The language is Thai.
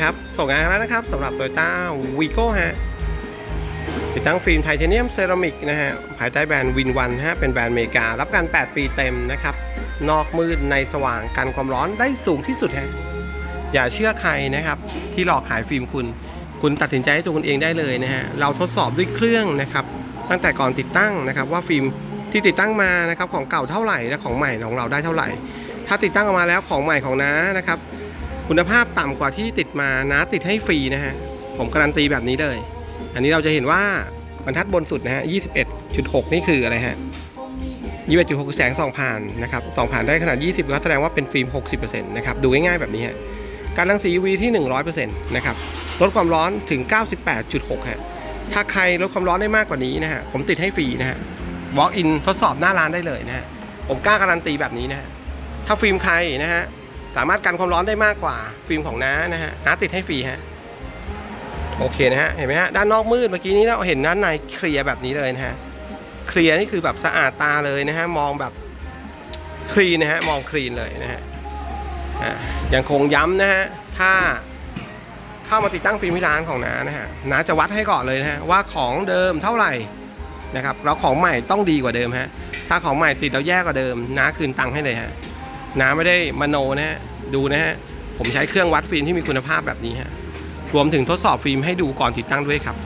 ครับส่งงานแล้วนะครับสำหรับ Toyota v i g o ฮะติดตั้งฟิล์มไทเทเนียมเซรามิกนะฮะภายใต้แบรนด์วินวันฮะเป็นแบรนด์อเมริกา รับการ 8 ปีเต็มนะครับ นอกมืดในสว่างกันความร้อนได้สูงที่สุดฮะอย่าเชื่อใครนะครับ ที่หลอกขายฟิล์มคุณ คุณตัดสินใจให้ตัวคุณเองได้เลยนะฮะเราทดสอบด้วยเครื่องนะครับ ตั้งแต่ก่อนติดตั้งนะครับว่าฟิล์มที่ติดตั้งมานะครับของเก่าเท่าไหร่และของใหม่ของเราได้เท่าไหร่ ถ้าติดตั้งออกมาแล้วของใหม่ของน้านะครับ คุณภาพต่ำกว่าที่ติดมานะติดให้ฟรีนะฮะ ผมการันตีแบบนี้เลย อันนี้เราจะเห็นว่าบรรทัดบนสุดนะฮะ 21.6 นี่คืออะไรฮะ 21.6คือแสงส่องผ่านนะครับส่องผ่านได้ขนาด 20 ก็แสดงว่าเป็นฟิล์ม 60%นะครับ ดูง่ายๆแบบนี้ฮะ การรังสี UV ที่ 100%นะครับ ลดความร้อนถึง 98.6 ฮะ ถ้าใครลดความร้อนได้มากกว่านี้นะฮะ ผมติดให้ฟรีนะฮะ walk in ทดสอบหน้าร้านได้เลยนะฮะ ผมกล้าการันตีแบบนี้นะฮะ ถ้าฟิล์มใครนะฮะ สามารถกันความร้อนได้มากกว่าฟิล์มของน้านะฮะน้าติดให้ฟรีฮะโอเคนะฮะเห็นไหมฮะด้านนอกมืดเมื่อกี้นี้เราเห็นด้านในเคลียร์แบบนี้เลยนะฮะเคลียร์นี่คือแบบสะอาดตาเลยนะฮะมองแบบคลีนนะฮะมองคลีนเลยนะฮะอะยังคงย้ำนะฮะถ้าเข้ามาติดตั้งฟิล์มที่ร้านของน้านะฮะน้าจะวัดให้ก่อนเลยนะฮะว่าของเดิมเท่าไหร่นะครับแล้วของใหม่ต้องดีกว่าเดิมฮะถ้าของใหม่ติดแล้วแย่กว่าเดิมน้าคืนตังค์ให้เลยฮะ น้าไม่ได้มโนนะฮะดูนะฮะผมใช้เครื่องวัดฟิล์มที่มีคุณภาพแบบนี้ฮะรวมถึงทดสอบฟิล์มให้ดูก่อนติดตั้งด้วยครับ